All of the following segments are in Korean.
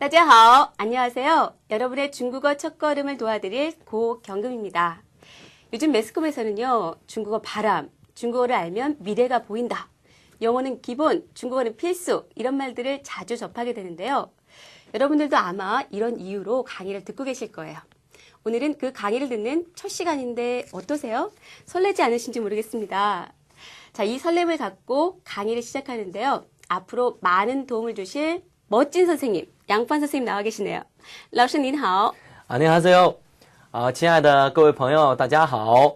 다자하오 안녕하세요. 여러분의 중국어 첫걸음을 도와드릴 고경금입니다. 요즘 매스컴에서는요, 중국어 바람, 중국어를 알면 미래가 보인다. 영어는 기본, 중국어는 필수, 이런 말들을 자주 접하게 되는데요. 여러분들도 아마 이런 이유로 강의를 듣고 계실 거예요. 오늘은 그 강의를 듣는 첫 시간인데 어떠세요? 설레지 않으신지 모르겠습니다. 자, 이 설렘을 갖고 강의를 시작하는데요. 앞으로 많은 도움을 주실 멋진 선생님, 양판 선생님 나와 계시네요. 老师您好.啊，您好，세요。啊，亲爱的各位朋友，大家好。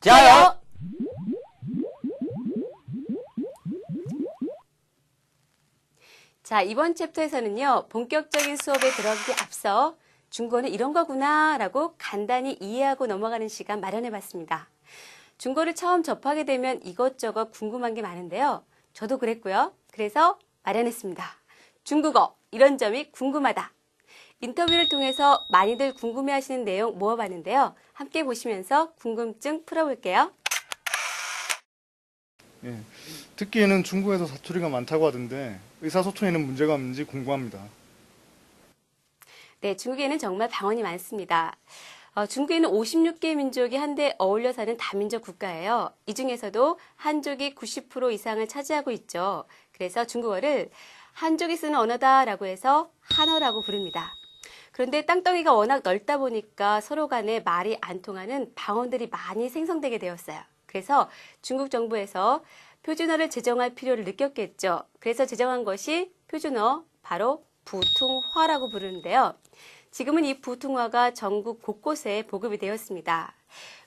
加油！ 자, 이번 챕터에서는요, 본격적인 수업에 들어가기 앞서 중국어는 이런 거구나 라고 간단히 이해하고 넘어가는 시간 마련해 봤습니다. 중국어를 처음 접하게 되면 이것저것 궁금한 게 많은데요. 저도 그랬고요. 그래서 마련했습니다. 중국어, 이런 점이 궁금하다. 인터뷰를 통해서 많이들 궁금해 하시는 내용 모아봤는데요. 함께 보시면서 궁금증 풀어볼게요. 예. 듣기에는 중국에서 사투리가 많다고 하던데 의사소통에는 문제가 없는지 궁금합니다. 네, 중국에는 정말 방언이 많습니다. 어, 중국에는 56개 민족이 한데 어울려 사는 다민족 국가예요. 이 중에서도 한족이 90% 이상을 차지하고 있죠. 그래서 중국어를 한족이 쓰는 언어다라고 해서 한어라고 부릅니다. 그런데 땅덩이가 워낙 넓다 보니까 서로 간에 말이 안 통하는 방언들이 많이 생성되게 되었어요. 그래서 중국 정부에서 표준어를 제정할 필요를 느꼈겠죠. 그래서 제정한 것이 표준어, 바로 부퉁화라고 부르는데요. 지금은 이 부퉁화가 전국 곳곳에 보급이 되었습니다.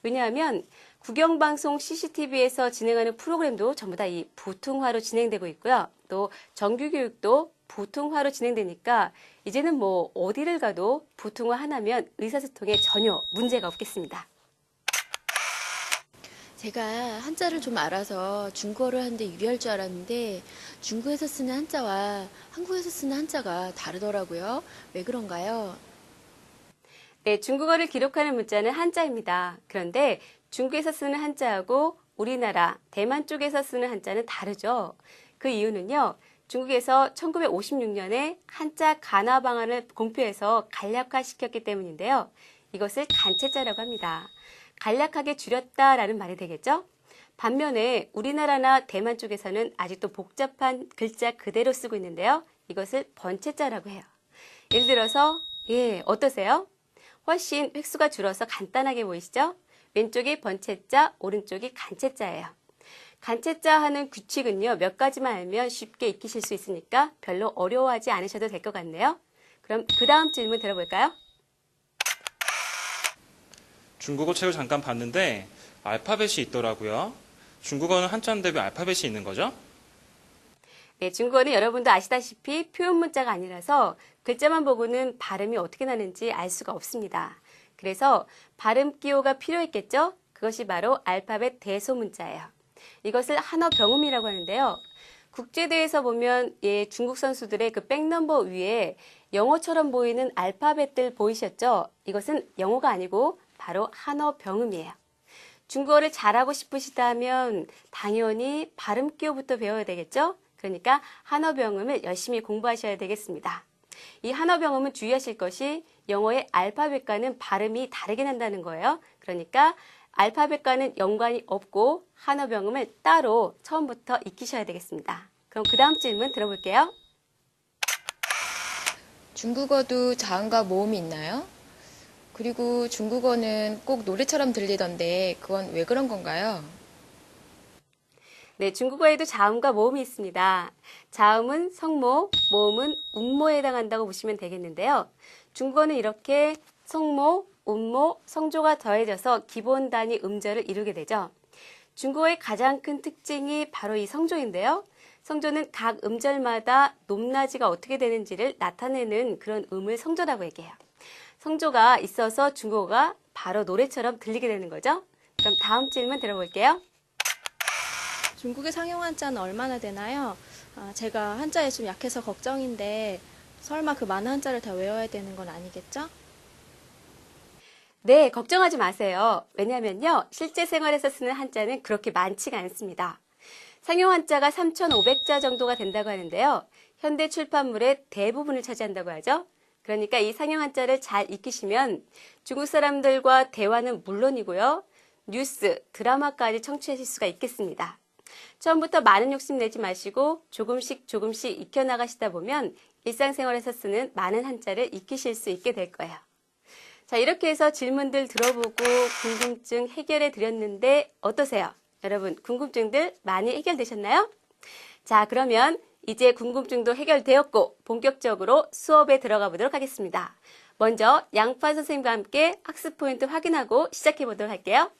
왜냐하면 국영방송 CCTV에서 진행하는 프로그램도 전부 다 이 부퉁화로 진행되고 있고요. 또 정규교육도 부퉁화로 진행되니까 이제는 뭐 어디를 가도 부퉁화 하나면 의사소통에 전혀 문제가 없겠습니다. 제가 한자를 좀 알아서 중국어를 하는데 유리할 줄 알았는데 중국에서 쓰는 한자와 한국에서 쓰는 한자가 다르더라고요. 왜 그런가요? 네, 중국어를 기록하는 문자는 한자입니다. 그런데 중국에서 쓰는 한자하고 우리나라, 대만 쪽에서 쓰는 한자는 다르죠. 그 이유는요. 중국에서 1956년에 한자 간화 방안을 공표해서 간략화시켰기 때문인데요. 이것을 간체자라고 합니다. 간략하게 줄였다라는 말이 되겠죠? 반면에 우리나라나 대만 쪽에서는 아직도 복잡한 글자 그대로 쓰고 있는데요. 이것을 번체자라고 해요. 예를 들어서 예, 어떠세요? 훨씬 획수가 줄어서 간단하게 보이시죠? 왼쪽이 번체자, 오른쪽이 간체자예요. 간체자 하는 규칙은요, 몇 가지만 알면 쉽게 익히실 수 있으니까 별로 어려워하지 않으셔도 될 것 같네요. 그럼 그 다음 질문 들어볼까요? 중국어 책을 잠깐 봤는데 알파벳이 있더라고요. 중국어는 한자인데 왜 알파벳이 있는 거죠? 네, 중국어는 여러분도 아시다시피 표현 문자가 아니라서 글자만 보고는 발음이 어떻게 나는지 알 수가 없습니다. 그래서 발음 기호가 필요했겠죠? 그것이 바로 알파벳 대소문자예요. 이것을 한어 병음이라고 하는데요. 국제대회에서 보면 예, 중국 선수들의 그 백넘버 위에 영어처럼 보이는 알파벳들 보이셨죠? 이것은 영어가 아니고 바로 한어 병음이에요. 중국어를 잘하고 싶으시다면 당연히 발음 기호부터 배워야 되겠죠? 그러니까 한어 병음을 열심히 공부하셔야 되겠습니다. 이 한어 병음은 주의하실 것이 영어의 알파벳과는 발음이 다르게 난다는 거예요. 그러니까 알파벳과는 연관이 없고 한어 병음을 따로 처음부터 익히셔야 되겠습니다. 그럼 그 다음 질문 들어볼게요. 중국어도 자음과 모음이 있나요? 그리고 중국어는 꼭 노래처럼 들리던데 그건 왜 그런 건가요? 네, 중국어에도 자음과 모음이 있습니다. 자음은 성모, 모음은 운모에 해당한다고 보시면 되겠는데요. 중국어는 이렇게 성모, 운모, 성조가 더해져서 기본 단위 음절을 이루게 되죠. 중국어의 가장 큰 특징이 바로 이 성조인데요. 성조는 각 음절마다 높낮이가 어떻게 되는지를 나타내는 그런 음을 성조라고 얘기해요. 성조가 있어서 중국어가 바로 노래처럼 들리게 되는 거죠. 그럼 다음 질문 들어볼게요. 중국의 상용 한자는 얼마나 되나요? 아, 제가 한자에 좀 약해서 걱정인데 설마 그 많은 한자를 다 외워야 되는 건 아니겠죠? 네, 걱정하지 마세요. 왜냐면요, 실제 생활에서 쓰는 한자는 그렇게 많지가 않습니다. 상용 한자가 3,500자 정도가 된다고 하는데요. 현대 출판물의 대부분을 차지한다고 하죠. 그러니까 이 상용 한자를 잘 익히시면 중국 사람들과 대화는 물론이고요. 뉴스, 드라마까지 청취하실 수가 있겠습니다. 처음부터 많은 욕심 내지 마시고 조금씩 조금씩 익혀나가시다 보면 일상생활에서 쓰는 많은 한자를 익히실 수 있게 될 거예요. 자, 이렇게 해서 질문들 들어보고 궁금증 해결해 드렸는데 어떠세요? 여러분, 궁금증들 많이 해결되셨나요? 자, 그러면 이제 궁금증도 해결되었고 본격적으로 수업에 들어가 보도록 하겠습니다. 먼저 양파 선생님과 함께 학습 포인트 확인하고 시작해 보도록 할게요.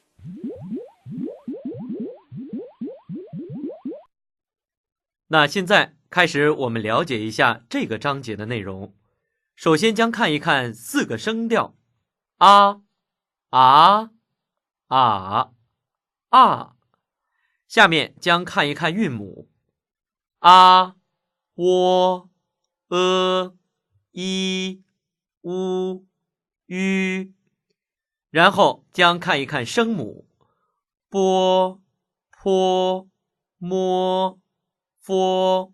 那现在开始，我们了解一下这个章节的内容。首先将看一看四个声调： 啊、啊、啊、啊。下面将看一看韵母：啊、喔、呃、一、乌、吁。然后将看一看声母：波、坡、摸。佛。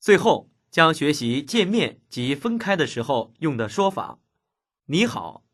最后将学习见面及分开的时候用的说法。你好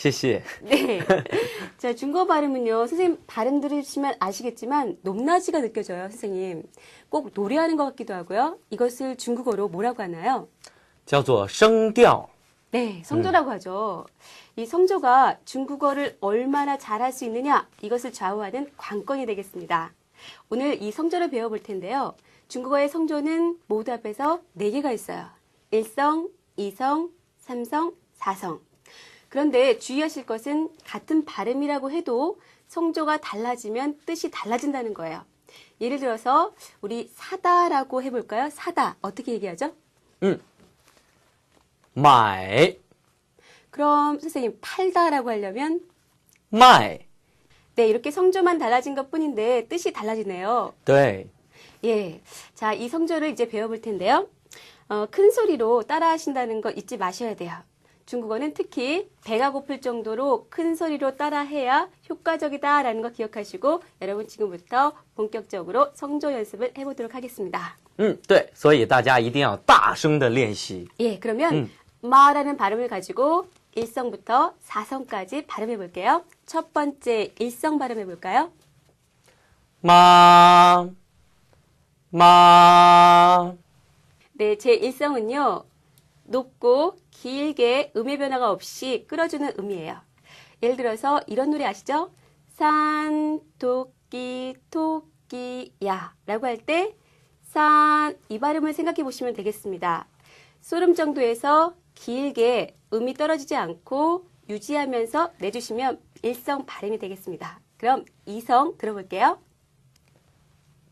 谢谢。 네. 자, 중국어 발음은요, 선생님 발음 들으시면 아시겠지만, 높낮이가 느껴져요, 선생님. 꼭 노래하는 것 같기도 하고요. 이것을 중국어로 뭐라고 하나요? 叫做声调。 네, 성조라고 하죠. 이 성조가 중국어를 얼마나 잘할 수 있느냐, 이것을 좌우하는 관건이 되겠습니다. 오늘 이 성조를 배워볼 텐데요. 중국어의 성조는 모두 합해서 4개가 있어요. 1성, 2성, 3성, 4성. 그런데 주의하실 것은 같은 발음이라고 해도 성조가 달라지면 뜻이 달라진다는 거예요. 예를 들어서 우리 사다라고 해볼까요? 사다 어떻게 얘기하죠? 음, 마이. 그럼 선생님 팔다라고 하려면 마이. 네, 이렇게 성조만 달라진 것뿐인데 뜻이 달라지네요. 네. 예, 자 이 성조를 이제 배워볼 텐데요. 어, 큰 소리로 따라하신다는 거 잊지 마셔야 돼요. 중국어는 특히 배가 고플 정도로 큰 소리로 따라해야 효과적이다라는 거 기억하시고 여러분 지금부터 본격적으로 성조 연습을 해보도록 하겠습니다. 嗯，对，所以大家一定要大声的练习。 예, 그러면 음. 마라는 발음을 가지고 일성부터사성까지 발음해 볼게요. 첫 번째 일성 발음해 볼까요? 妈妈 네, 제 일성은요. 높고 길게 음의 변화가 없이 끌어주는 음이에요. 예를 들어서 이런 노래 아시죠? 산, 토끼, 토끼 야 라고 할 때 산, 이 발음을 생각해 보시면 되겠습니다. 소름 정도에서 길게 음이 떨어지지 않고 유지하면서 내주시면 일성 발음이 되겠습니다. 그럼 이성 들어볼게요.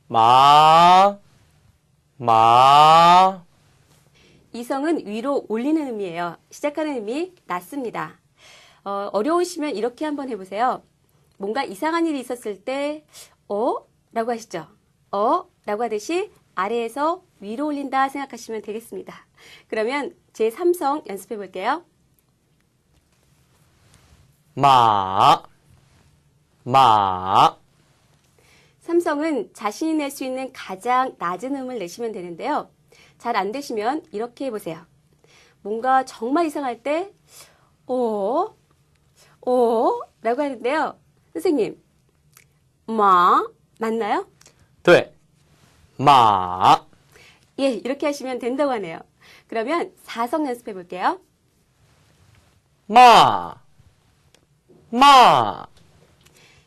麻麻 이성은 위로 올리는 의미예요. 시작하는 의미 낮습니다. 어, 어려우시면 이렇게 한번 해보세요. 뭔가 이상한 일이 있었을 때, 어? 라고 하시죠. 어? 라고 하듯이 아래에서 위로 올린다 생각하시면 되겠습니다. 그러면 제 3성 연습해 볼게요. 马马 삼성은 자신이 낼 수 있는 가장 낮은 음을 내시면 되는데요. 잘 안 되시면 이렇게 해보세요. 뭔가 정말 이상할 때, 오, 오, 라고 하는데요. 선생님, 마, 맞나요? 네, 마. 예, 이렇게 하시면 된다고 하네요. 그러면 사성 연습해 볼게요. 마, 마.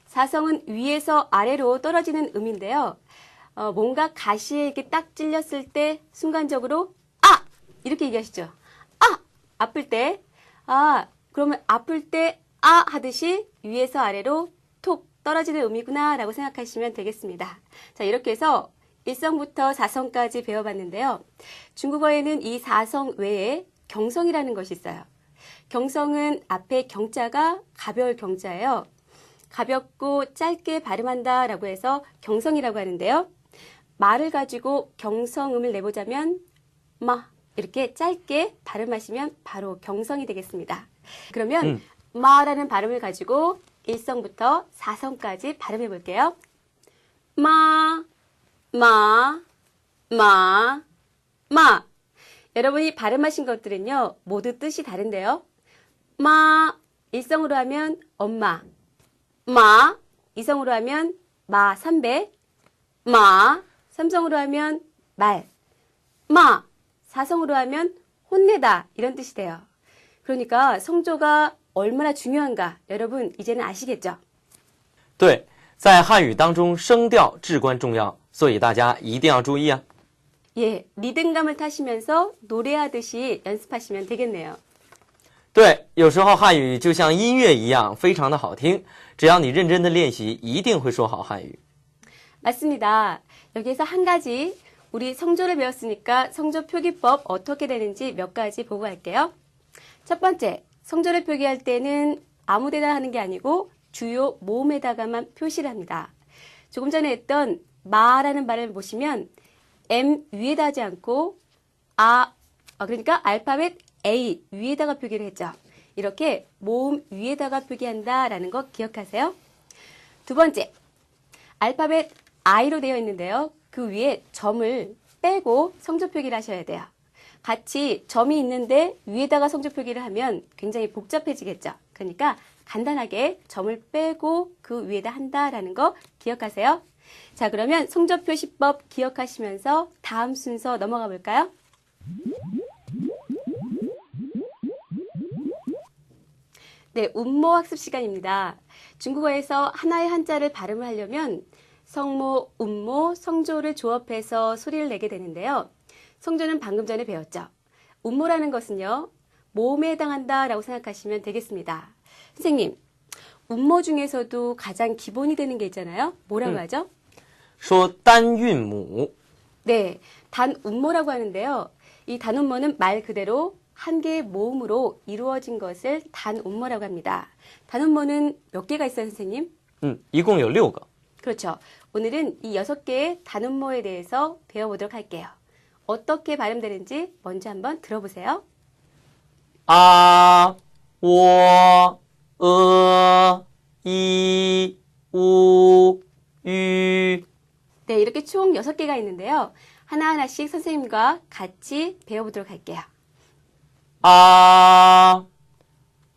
사성은 위에서 아래로 떨어지는 음인데요. 어, 뭔가 가시에게 딱 찔렸을 때 순간적으로 아 이렇게 얘기하시죠. 아 아플 때 아 그러면 아플 때 아 하듯이 위에서 아래로 톡 떨어지는 음이구나라고 생각하시면 되겠습니다. 자 이렇게 해서 1성부터 4성까지 배워봤는데요. 중국어에는 이 4성 외에 경성이라는 것이 있어요. 경성은 앞에 경자가 가벼울 경자예요. 가볍고 짧게 발음한다 라고 해서 경성이라고 하는데요. 말을 가지고 경성음을 내보자면 마 이렇게 짧게 발음하시면 바로 경성이 되겠습니다. 그러면 음. 마라는 발음을 가지고 1성부터 4성까지 발음해 볼게요. 마, 마, 마, 마. 여러분이 발음하신 것들은요, 모두 뜻이 다른데요. 마, 일성으로 하면 엄마. 마, 이성으로 하면 마, 삼배. 마, 삼성으로 하면 말. 마, 사성으로 하면 혼내다. 이런 뜻이 돼요. 그러니까 성조가 얼마나 중요한가 여러분 이제는 아시겠죠? 对，在汉语当中，声调至关重要，所以大家一定要注意啊。 예, 리듬감을 타시면서 노래하듯이 연습하시면 되겠네요. 对，有时候汉语就像音乐一样，非常的好听。只要你认真的练习，一定会说好汉语。 맞습니다. 여기에서 한 가지 우리 성조를 배웠으니까 성조 표기법 어떻게 되는지 몇 가지 보고 갈게요. 첫 번째, 성조를 표기할 때는 아무 데나 하는 게 아니고 주요 모음에다가만 표시를 합니다. 조금 전에 했던 마라는 말을 보시면 M 위에다 하지 않고 아 어, 그러니까 알파벳 A 위에다가 표기를 했죠. 이렇게 모음 위에다가 표기한다라는 거 기억하세요. 두 번째, 알파벳 I로 되어 있는데요. 그 위에 점을 빼고 성조 표기를 하셔야 돼요. 같이 점이 있는데 위에다가 성조 표기를 하면 굉장히 복잡해지겠죠. 그러니까 간단하게 점을 빼고 그 위에다 한다라는 거 기억하세요. 자, 그러면 성조 표 시법 기억하시면서 다음 순서 넘어가 볼까요? 네, 운모 학습 시간입니다. 중국어에서 하나의 한자를 발음을 하려면 성모, 운모, 성조를 조합해서 소리를 내게 되는데요. 성조는 방금 전에 배웠죠. 운모라는 것은요, 모음에 해당한다라고 생각하시면 되겠습니다. 선생님, 운모 중에서도 가장 기본이 되는 게 있잖아요. 뭐라고 음. 하죠? 说单韵母， 네, 단운모라고 하는데요. 이 단운모는 말 그대로 한 개의 모음으로 이루어진 것을 단운모라고 합니다. 단운모는 몇 개가 있어요, 선생님? 嗯，一共有六个。 그렇죠. 오늘은 이 여섯 개의 단음모에 대해서 배워보도록 할게요. 어떻게 발음되는지 먼저 한번 들어보세요. 아, 오, 으, 이, 우, 유. 네, 이렇게 총 여섯 개가 있는데요. 하나하나씩 선생님과 같이 배워보도록 할게요. 아,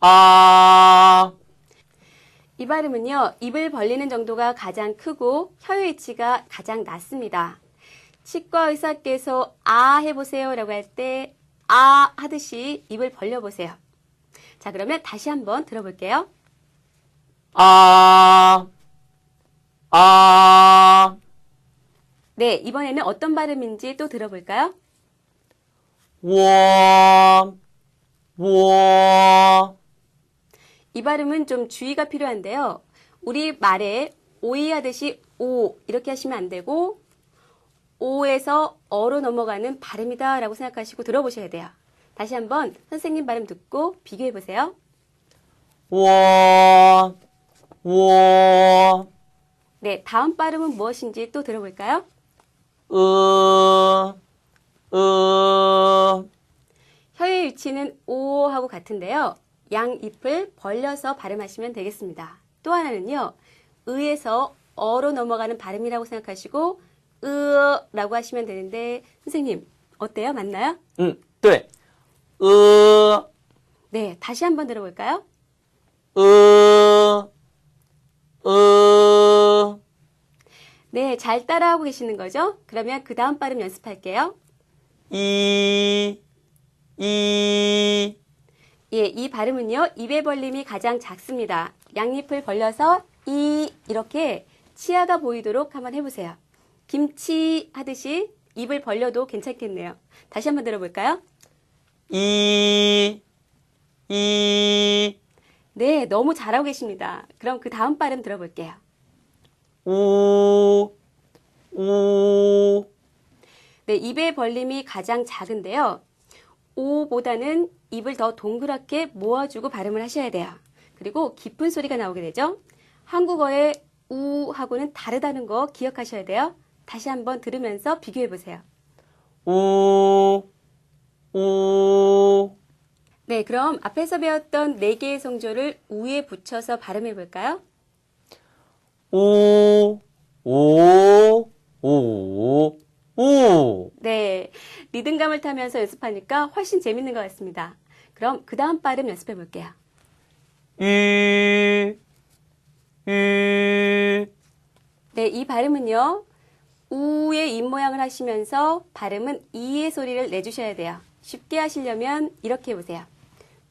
아, 이 발음은요, 입을 벌리는 정도가 가장 크고 혀의 위치가 가장 낮습니다. 치과 의사께서 아 해보세요 라고 할 때 아 하듯이 입을 벌려보세요. 자, 그러면 다시 한번 들어볼게요. 아, 아, 네, 이번에는 어떤 발음인지 또 들어볼까요? 我，我， 이 발음은 좀 주의가 필요한데요. 우리 말에 오이하듯이 오 이렇게 하시면 안 되고 오에서 어로 넘어가는 발음이다 라고 생각하시고 들어보셔야 돼요. 다시 한번 선생님 발음 듣고 비교해 보세요. 워, 워. 네, 다음 발음은 무엇인지 또 들어볼까요? 으, 으. 혀의 위치는 오 하고 같은데요. 양잎을 벌려서 발음하시면 되겠습니다. 또 하나는요. 의에서 어로 넘어가는 발음이라고 생각하시고 으라고 하시면 되는데 선생님 어때요? 맞나요? 응, 네. 으. 네, 다시 한번 들어볼까요? 으. 으. 네, 잘 따라하고 계시는 거죠? 그러면 그 다음 발음 연습할게요. 이. 이. 예, 이 발음은요. 입의 벌림이 가장 작습니다. 양잎을 벌려서 이 이렇게 치아가 보이도록 한번 해보세요. 김치 하듯이 입을 벌려도 괜찮겠네요. 다시 한번 들어볼까요? 이, 이. 네, 너무 잘하고 계십니다. 그럼 그 다음 발음 들어볼게요. 오, 오. 네, 입의 벌림이 가장 작은데요. 오보다는 입을 더 동그랗게 모아주고 발음을 하셔야 돼요. 그리고 깊은 소리가 나오게 되죠. 한국어의 우하고는 다르다는 거 기억하셔야 돼요. 다시 한번 들으면서 비교해 보세요. 오, 오. 네, 그럼 앞에서 배웠던 네 개의 성조를 우에 붙여서 발음해 볼까요? 오, 오, 오. 오! 네. 리듬감을 타면서 연습하니까 훨씬 재밌는 것 같습니다. 그럼 그 다음 발음 연습해 볼게요. 이, 이. 네, 이 발음은요. 우의 입모양을 하시면서 발음은 이의 소리를 내주셔야 돼요. 쉽게 하시려면 이렇게 해보세요.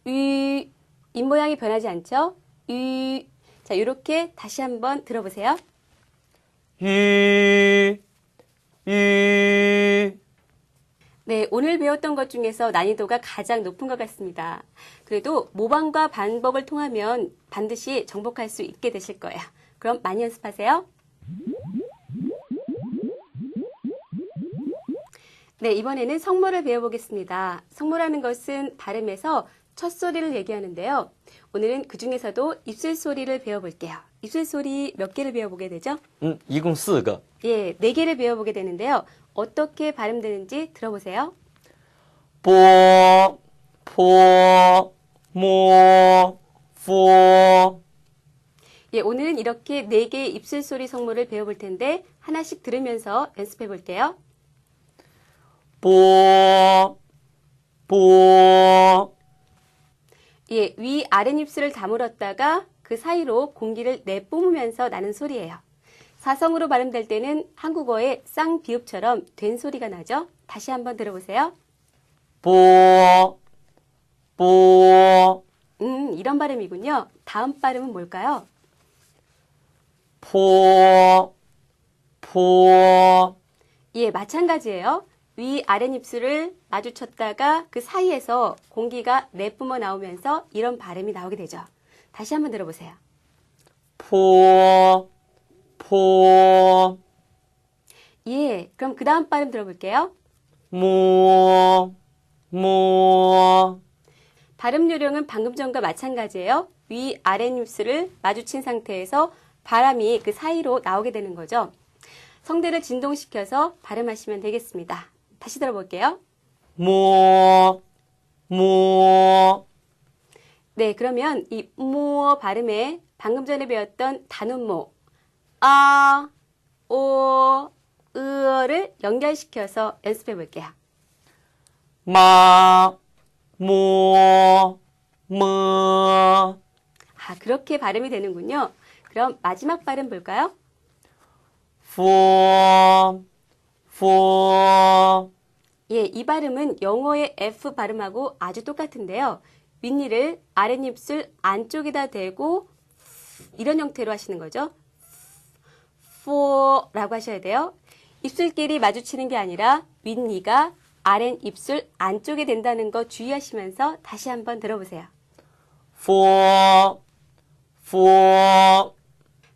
위, 입모양이 변하지 않죠? 위. 자, 이렇게 다시 한번 들어보세요. 히. 吁 네, 오늘 배웠던 것 중에서 난이도가 가장 높은 것 같습니다. 그래도 모방과 반복을 통하면 반드시 정복할 수 있게 되실 거예요. 그럼 많이 연습하세요. 네, 이번에는 성모를 배워보겠습니다. 성모라는 것은 발음에서 첫 소리를 얘기하는데요. 오늘은 그 중에서도 입술 소리를 배워볼게요. 입술 소리 몇 개를 배워보게 되죠? 嗯，一共四个。 예, 네 개를 배워보게 되는데요. 어떻게 발음되는지 들어보세요. 뽀, 포, 모, 포. 예, 오늘은 이렇게 네 개의 입술 소리 성물을 배워볼 텐데 하나씩 들으면서 연습해 볼게요. 뽀, 뽀. 예, 위 아랫입술을 다물었다가 그 사이로 공기를 내뿜으면서 나는 소리예요. 사성으로 발음될 때는 한국어의 쌍비읍처럼 된 소리가 나죠. 다시 한번 들어보세요. 뽀, 뽀. 음, 이런 발음이군요. 다음 발음은 뭘까요? 포, 포. 예, 마찬가지예요. 위 아랫입술을 마주쳤다가 그 사이에서 공기가 내뿜어 나오면서 이런 발음이 나오게 되죠. 다시 한번 들어보세요. 포, 포. 예, 그럼 그 다음 발음 들어볼게요. 모, 모. 발음 요령은 방금 전과 마찬가지예요. 위, 아래 뉴스를 마주친 상태에서 바람이 그 사이로 나오게 되는 거죠. 성대를 진동시켜서 발음하시면 되겠습니다. 다시 들어볼게요. 모, 모. 네, 그러면 이 모 발음에 방금 전에 배웠던 단음모, 어, 오, 으어를 연결시켜서 연습해 볼게요. 마, 모, 뭐. 아, 그렇게 발음이 되는군요. 그럼 마지막 발음 볼까요? for, 예, 이 발음은 영어의 F 발음하고 아주 똑같은데요. 윗니를 아랫입술 안쪽에다 대고 이런 형태로 하시는 거죠. for라고 하셔야 돼요. 입술끼리 마주치는 게 아니라 윗니가 아랫입술 안쪽에 된다는 거 주의하시면서 다시 한번 들어보세요. 佛佛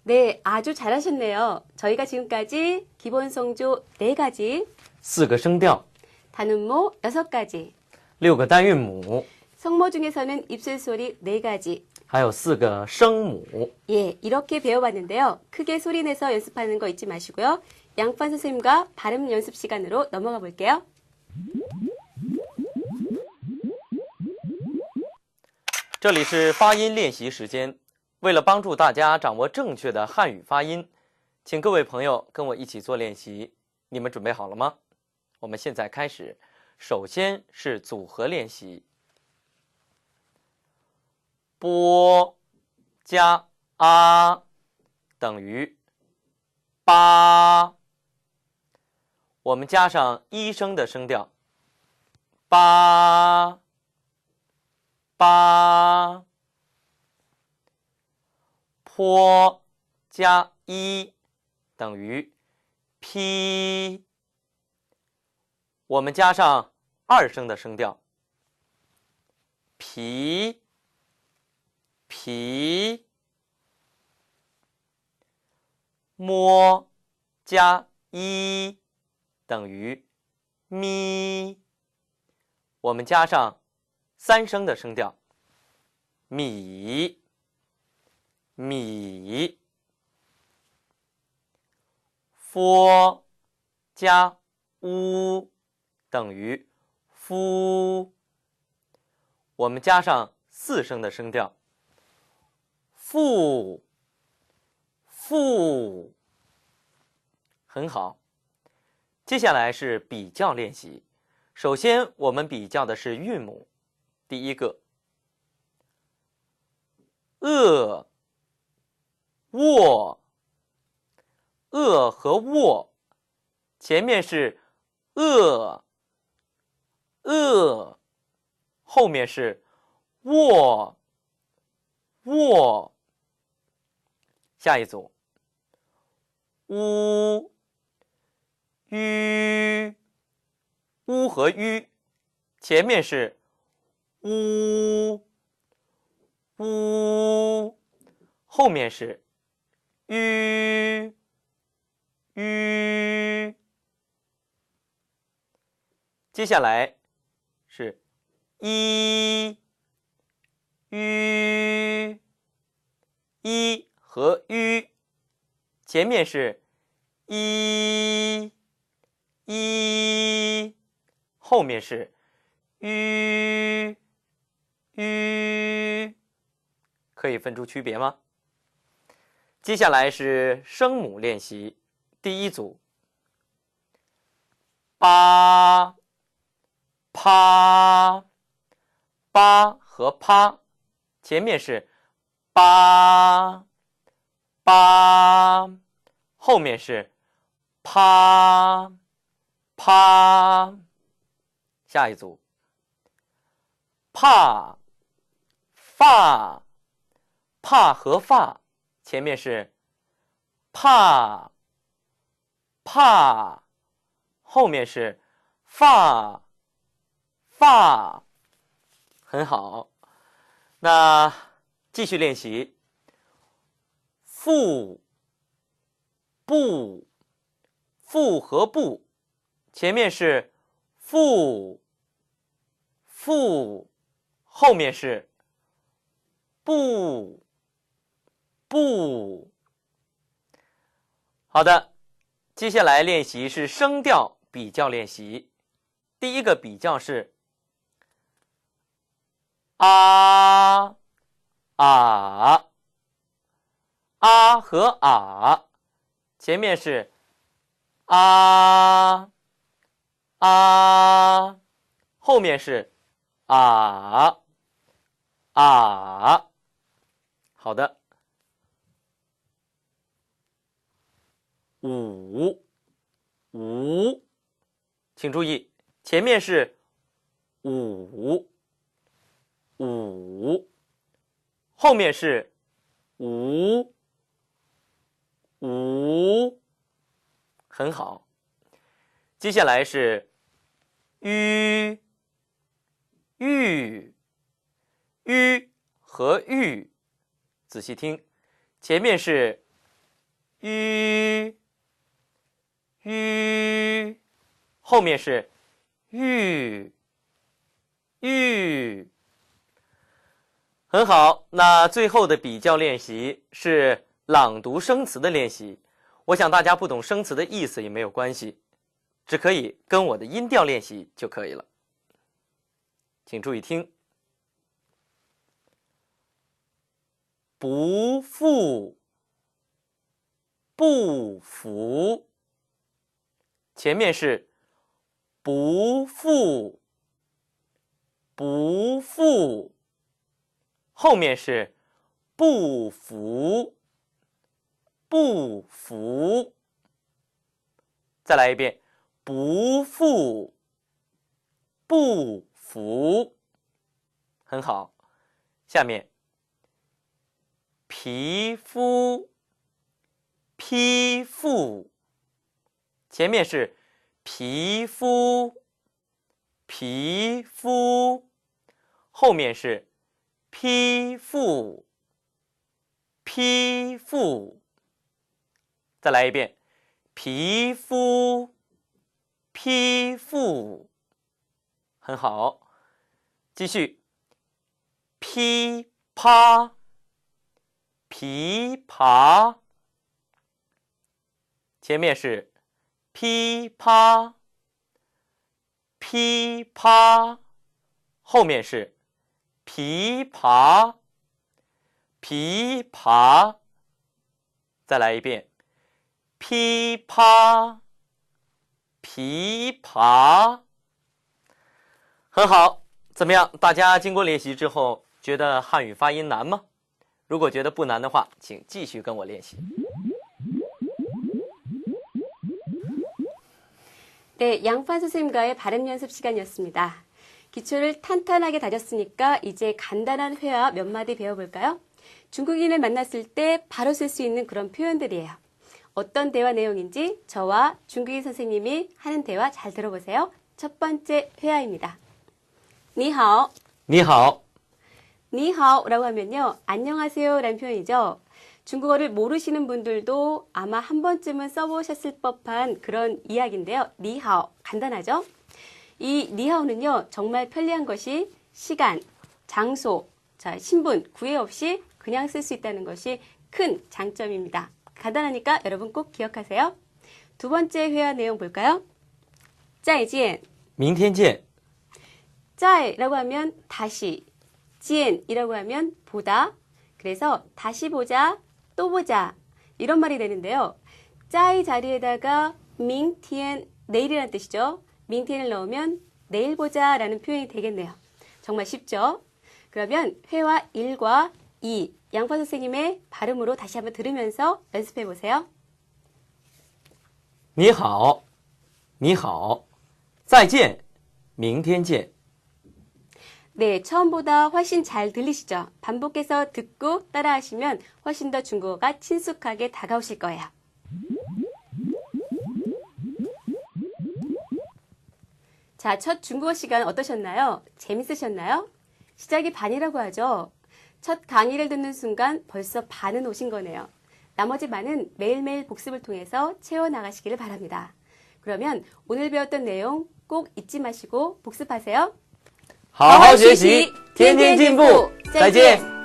네, 아주 잘하셨네요. 저희가 지금까지 기본 성조 4가지, 四个声调， 단음모 6가지, 六个单韵母， 성모 중에서는 입술 소리 4가지, 还有四个声母。 예, 이렇게 배워봤는데요. 크게 소리내서 연습하는 거 잊지 마시고요. 양판 선생님과 발음 연습 시간으로 넘어가 볼게요. 这里是发音练习时间。为了帮助大家掌握正确的汉语发音，请各位朋友跟我一起做练习。你们准备好了吗？我们现在开始。首先是组合练习： 波加啊等于八。我们加上一声的声调，八八。坡加一等于 p。我们加上二声的声调，皮皮。摸加一等于咪。我们加上三声的声调，米米。f 加 u 等于夫。我们加上四声的声调，父父。很好。接下来是比较练习。首先，我们比较的是韵母。第一个，e、沃。恶和沃，前面是恶，恶，后面是沃，沃。下一组，乌，吁，乌和吁，前面是乌，乌，后面是吁。吁，接下来是一，吁，一和吁，前面是一，一，后面是吁，吁，可以分出区别吗？接下来是声母练习。第一组，八、啪、八和啪，前面是八、八，后面是啪、啪。下一组，怕、发、怕和发，前面是怕。怕，后面是发发，很好。那继续练习。腹不腹和不，前面是腹腹，后面是不不。好的。接下来练习是声调比较练习。第一个比较是啊啊啊和啊，前面是啊啊，后面是啊啊。好的。五五，请注意，前面是五五，后面是五五，很好。接下来是吁吁吁和吁，仔细听，前面是吁。吁，后面是吁吁，很好。那最后的比较练习是朗读生词的练习。我想大家不懂生词的意思也没有关系，只可以跟我的音调练习就可以了。请注意听：不负，不服。前面是不负，不负，后面是不服，不服。再来一遍，不服，不服。很好。下面，皮肤，皮肤。前面是皮肤，皮肤，后面是批复，批复。再来一遍，皮肤，批复。很好，继续，噼啪，琵琶。前面是噼啪，噼啪，后面是琵琶，琵琶。再来一遍， 噼啪，琵琶。很好，怎么样？大家经过练习之后，觉得汉语发音难吗？如果觉得不难的话，请继续跟我练习。 네, 양판 선생님과의 발음 연습 시간이었습니다. 기초를 탄탄하게 다졌으니까 이제 간단한 회화 몇 마디 배워볼까요? 중국인을 만났을 때 바로 쓸 수 있는 그런 표현들이에요. 어떤 대화 내용인지 저와 중국인 선생님이 하는 대화 잘 들어보세요. 첫 번째 회화입니다. 니하오, 你好， 니하오라고 하면요. 안녕하세요 라는 표현이죠. 중국어를 모르시는 분들도 아마 한 번쯤은 써보셨을 법한 그런 이야기인데요. 니하오 간단하죠? 이 니하오는요. 정말 편리한 것이 시간, 장소, 자 신분 구애 없이 그냥 쓸 수 있다는 것이 큰 장점입니다. 간단하니까 여러분 꼭 기억하세요. 두 번째 회화 내용 볼까요? 再见明天见。 짜이라고 하면 다시, 지엔이라고 하면 보다. 그래서 다시 보자, 또 보자 이런 말이 되는데요. 짜이 자리에다가 민티엔 내일이라는 뜻이죠. 민티엔을 넣으면 내일 보자라는 표현이 되겠네요. 정말 쉽죠? 그러면 회화 1과 2 양파 선생님의 발음으로 다시 한번 들으면서 연습해 보세요. 你好，你好，再见，明天见。 네, 처음보다 훨씬 잘 들리시죠? 반복해서 듣고 따라하시면 훨씬 더 중국어가 친숙하게 다가오실 거예요. 자, 첫 중국어 시간 어떠셨나요? 재밌으셨나요? 시작이 반이라고 하죠? 첫 강의를 듣는 순간 벌써 반은 오신 거네요. 나머지 반은 매일매일 복습을 통해서 채워나가시기를 바랍니다. 그러면 오늘 배웠던 내용 꼭 잊지 마시고 복습하세요. 好好学习，天天进步。再见。